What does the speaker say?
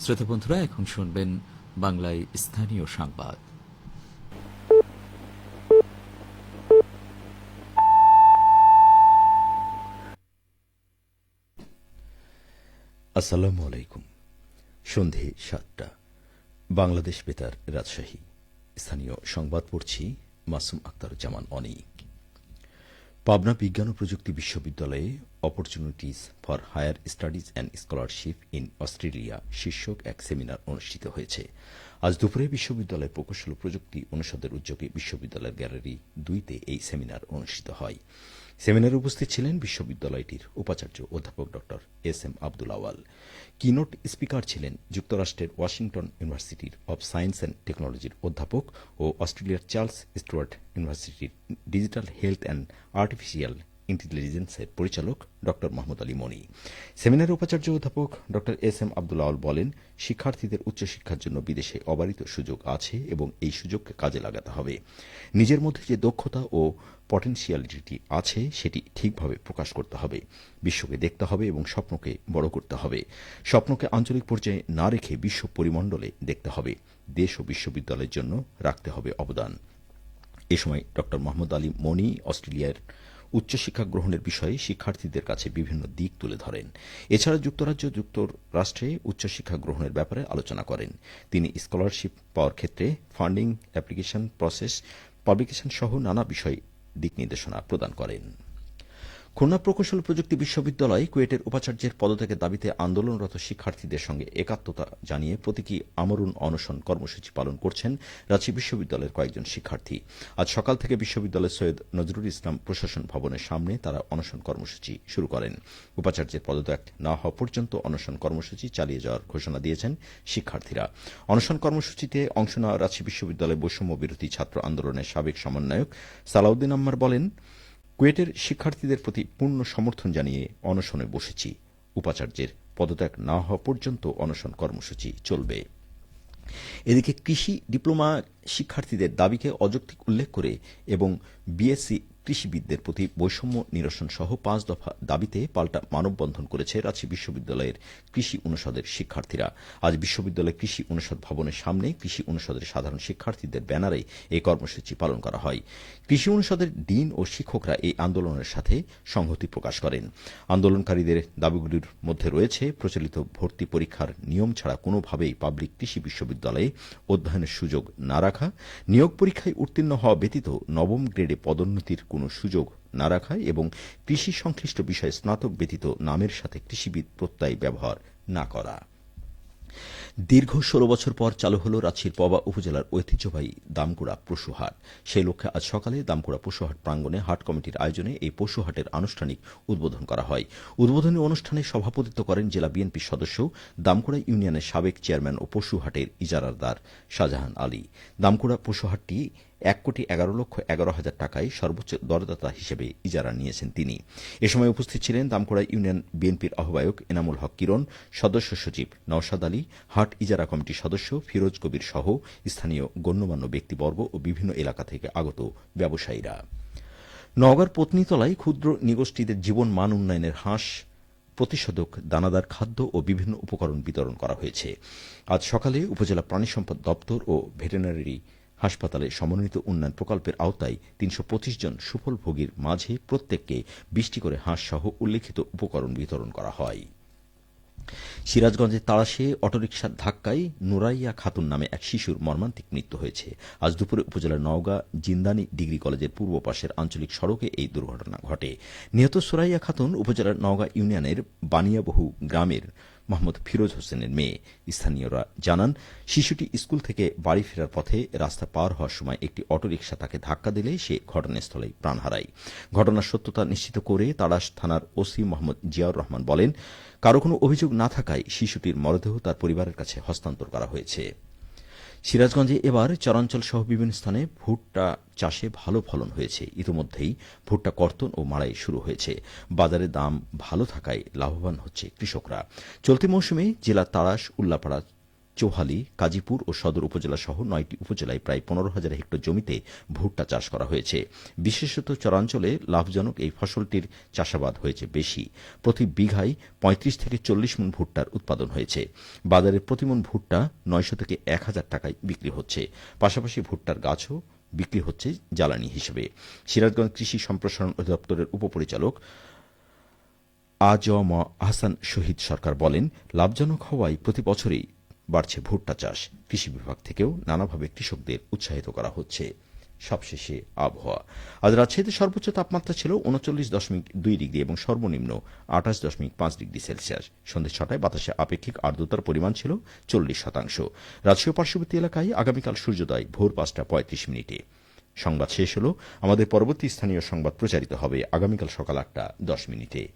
শ্রোতা বন্ধুরা এখন শুনবেন বাংলায় স্থানীয় সংবাদ। আসসালামু আলাইকুম। সন্ধে সাতটা। বাংলাদেশ বেতার রাজশাহী। স্থানীয় সংবাদ পড়ছি মাসুম আক্তার জামান অনেক। পাবনা বিজ্ঞান ও প্রযুক্তি বিশ্ববিদ্যালয়ে opportunities for higher studies and scholarship in Australia শীর্ষক এক সেমিনার অনুষ্ঠিত হয়েছে। আজ দুপুরে বিশ্ববিদ্যালয় প্রকৌশল প্রযুক্তি অনুষদের উদ্যোগে বিশ্ববিদ্যালয়ের গ্যালারি দুইতে এই সেমিনার অনুষ্ঠিত হয়। সেমিনারে উপস্থিত ছিলেন বিশ্ববিদ্যালয়টির উপাচার্য অধ্যাপক ড S M Abdul Awal. Keynote speaker ছিলেন যুক্তরাষ্ট্রের ওয়াশিংটন ইউনিভার্সিটির অব সায়েন্স অ্যান্ড টেকনোলজির অধ্যাপক ও অস্ট্রেলিয়ার চার্লস স্টুয়ার্ট ইউনিভার্সিটির ডিজিটাল হেলথ অ্যান্ড আর্টিফিশিয়াল ইন্টেলিজেন্সের পরিচালক ড. মোহাম্মদ আলী মনি। সেমিনারে উপাচার্য অধ্যাপক ড. এস এম আব্দুল আওয়াল বলেন, শিক্ষার্থীদের উচ্চশিক্ষার জন্য বিদেশে অবারিত সুযোগ আছে এবং এই সুযোগকে কাজে লাগাতে হবে। নিজের মধ্যে যে দক্ষতা ও পটেন্সিয়ালিটি আছে, সেটি ঠিকভাবে প্রকাশ করতে হবে। বিশ্বকে দেখতে হবে এবং স্বপ্নকে বড় করতে হবে। স্বপ্নকে আঞ্চলিক পর্যায়ে না রেখে বিশ্ব পরিমণ্ডলে দেখতে হবে। দেশ ও বিশ্ববিদ্যালয়ের জন্য রাখতে হবে অবদান। এ সময় ড. মোহাম্মদ আলী মনি অস্ট্রেলিয়ার উচ্চশিক্ষা গ্রহণের বিষয়ে শিক্ষার্থীদের কাছে বিভিন্ন দিক তুলে ধরেন। এছাড়া যুক্তরাজ্য যুক্তরাষ্ট্রে উচ্চশিক্ষা গ্রহণের ব্যাপারে আলোচনা করেন। তিনি স্কলারশিপ পাওয়ার ক্ষেত্রে ফান্ডিং, অ্যাপ্লিকেশন প্রসেস, পাবলিকেশন সহ নানা বিষয় দিক নির্দেশনা প্রদান করেন। খুলনা প্রকৌশল প্রযুক্তি বিশ্ববিদ্যালয় কুয়েটের উপাচার্যের পদত্যাগের দাবিতে আন্দোলনরত শিক্ষার্থীদের সঙ্গে একাত্মতা জানিয়ে প্রতীকী আমরণ অনশন কর্মসূচি পালন করছেন রাঁচি বিশ্ববিদ্যালয়ের কয়েকজন শিক্ষার্থী। আজ সকাল থেকে বিশ্ববিদ্যালয়ের সৈয়দ নজরুল ইসলাম প্রশাসন ভবনের সামনে তারা অনশন কর্মসূচি শুরু করেন। উপাচার্যের পদত্যাগ না হওয়া পর্যন্ত অনশন কর্মসূচি চালিয়ে যাওয়ার ঘোষণা দিয়েছেন শিক্ষার্থীরা। অনশন কর্মসূচিতে অংশ নেওয়া রাঁচি বিশ্ববিদ্যালয় বৈষম্য বিরোধী ছাত্র আন্দোলনের সাবেক সমন্বয়ক সালাউদ্দিন আম্মার বলেন কুয়েটের শিক্ষার্থীদের প্রতি পূর্ণ সমর্থন জানিয়ে অনশনে বসেছি। উপাচার্যের পদত্যাগ না হওয়া পর্যন্ত অনশন কর্মসূচি চলবে। এদিকে কৃষি, ডিপ্লোমা শিক্ষার্থীদের দাবিকে অযৌক্তিক উল্লেখ করে এবং বিএসসি কৃষিবিদদের প্রতি বৈষম্য নিরসন সহ পাঁচ দফা দাবিতে পাল্টা মানববন্ধন করেছে রাঁচি বিশ্ববিদ্যালয়ের কৃষি অনুষদের শিক্ষার্থীরা। আজ বিশ্ববিদ্যালয় কৃষি অনুষদ ভবনের সামনে কৃষি অনুষদের সাধারণ শিক্ষার্থীদের ব্যানারে এই কর্মসূচি পালন করা হয়। কৃষি অনুষদের ডিন ও শিক্ষকরা এই আন্দোলনের সাথে সংহতি প্রকাশ করেন। আন্দোলনকারীদের দাবিগুলির মধ্যে রয়েছে প্রচলিত ভর্তি পরীক্ষার নিয়ম ছাড়া কোনোভাবেই পাবলিক কৃষি বিশ্ববিদ্যালয়ে অধ্যয়নের সুযোগ না রাখা, নিয়োগ পরীক্ষায় উত্তীর্ণ হওয়া ব্যতীত নবম গ্রেডে পদোন্নতির কোনো সুযোগ না রাখা এবং কৃষি সংশ্লিষ্ট বিষয়ে স্নাতক ব্যতীত নামের সাথে কৃষিবিদ প্রত্যয় ব্যবহার না করা। দীর্ঘ ষোলো বছর পর চালু হল রাঁচির পবা উপজেলার ঐতিহ্যবাহী দামকুড়া পশুহাট সেই লক্ষ্যে আজ সকালে দামকুড়া পশুহাট প্রাঙ্গণে হাট কমিটির আয়োজনে এই পশুহাটের আনুষ্ঠানিক উদ্বোধন করা হয়। উদ্বোধনী অনুষ্ঠানে সভাপতিত্ব করেন জেলা বিএনপির সদস্য দামকুড়া ইউনিয়নের সাবেক চেয়ারম্যান ও পশুহাটের ইজারারদার শাহজাহান আলী। দামকুড়া পশুহাটটি এক কোটি এগারো লক্ষ এগারো হাজার টাকায় সর্বোচ্চ দরদাতা হিসেবে ইজারা নিয়েছেন তিনি। এ সময় উপস্থিত ছিলেন দামকোড়া ইউনিয়ন বিএনপির আহ্বায়ক এনামুল হক কিরণ, সদস্য সচিব নওশাদ আলী, হাট ইজারা কমিটির সদস্য ফিরোজ কবির সহ স্থানীয় গণ্যমান্য ব্যক্তিবর্গ ও বিভিন্ন এলাকা থেকে আগত ব্যবসায়ীরা। নওগাঁর পত্নীতলায় ক্ষুদ্র নিগোষ্ঠীদের জীবন মান উন্নয়নের হাঁস প্রতিষেধক, দানাদার খাদ্য ও বিভিন্ন উপকরণ বিতরণ করা হয়েছে। আজ সকালে উপজেলা প্রাণী সম্পদ দপ্তর ও ভেটেরিনারি হাসপাতালে সমন্বিত উন্নয়ন প্রকল্পের আওতায় তিনশো পঁচিশ জন সুফলভোগীর মাঝে প্রত্যেককে বিশটি করে হাঁস সহ উল্লেখিত উপকরণ বিতরণ করা হয়। সিরাজগঞ্জের তাড়াশে অটোরিকশার ধাক্কায় নুরাইয়া খাতুন নামে এক শিশুর মর্মান্তিক মৃত্যু হয়েছে। আজ দুপুরে উপজেলার নওগাঁ জিন্দানি ডিগ্রি কলেজের পূর্ব পাশের আঞ্চলিক সড়কে এই দুর্ঘটনা ঘটে। নিহত সুরাইয়া খাতুন উপজেলার নওগাঁ ইউনিয়নের বানিয়াবহু গ্রামের মোহাম্মদ ফিরোজ হোসেনের মেয়ে স্থানীয়রা জানান, শিশুটি স্কুল থেকে বাড়ি ফেরার পথে রাস্তা পার হওয়ার সময় একটি অটোরিকশা তাকে ধাক্কা দিলে সে ঘটনাস্থলেই প্রাণ হারায়। ঘটনার সত্যতা নিশ্চিত করে তাড়াশ থানার ওসি মোহাম্মদ জিয়াউর রহমান বলেন, কারও কোনো অভিযোগ না থাকায় শিশুটির মরদেহ তার পরিবারের কাছে হস্তান্তর করা হয়েছে। সিরাজগঞ্জে এবার চরাঞ্চল সহ বিভিন্ন স্থানে ভুট্টা চাষে ভালো ফলন হয়েছে। ইতিমধ্যেই ভুট্টা কর্তন ও মাড়াই শুরু হয়েছে। বাজারে দাম ভালো থাকায় লাভবান হচ্ছে কৃষকরা। চলতি মৌসুমে জেলা তাড়াশ, উল্লাপাড়া চৌহালি, কাজীপুর ও সদর উপজেলা সহ নয়টি উপজেলায় প্রায় পনেরো হাজার হেক্টর জমিতে ভুট্টা চাষ করা হয়েছে। বিশেষত চরাঞ্চলে লাভজনক এই ফসলটির চাষাবাদ হয়েছে বেশি। প্রতি বিঘায় পঁয়ত্রিশ থেকে চল্লিশ মন ভুট্টার উৎপাদন হয়েছে। বাজারে প্রতিমন ভুট্টা নয়শো থেকে এক হাজার টাকায় বিক্রি হচ্ছে। পাশাপাশি ভুট্টার গাছও বিক্রি হচ্ছে জ্বালানি হিসেবে। সিরাজগঞ্জ কৃষি সম্প্রসারণ অধিদপ্তরের উপপরিচালক আজ ম আহসান শহীদ সরকার বলেন, লাভজনক হওয়ায় প্রতি বছরই বাড়ছে ভুট্টা চাষ। কৃষি বিভাগ থেকেও নানাভাবে কৃষকদের উৎসাহিত করা হচ্ছে। সবশেষে আবহাওয়া। আজ রাজশাহীতে সর্বোচ্চ তাপমাত্রা ছিল উনচল্লিশ দশমিক দুই ডিগ্রি এবং সর্বনিম্ন আঠাশ দশমিক পাঁচ ডিগ্রি সেলসিয়াস। সন্ধ্যে ছটায় বাতাসে আপেক্ষিক আর্দ্রতার পরিমাণ ছিল চল্লিশ শতাংশ। রাজশাহী পার্শ্ববর্তী এলাকায় আগামীকাল সূর্যোদয় ভোর পাঁচটা পঁয়ত্রিশ মিনিটে। সংবাদ শেষ হল। আমাদের পরবর্তী স্থানীয় সংবাদ প্রচারিত হবে আগামীকাল সকাল আটটা দশ মিনিটে।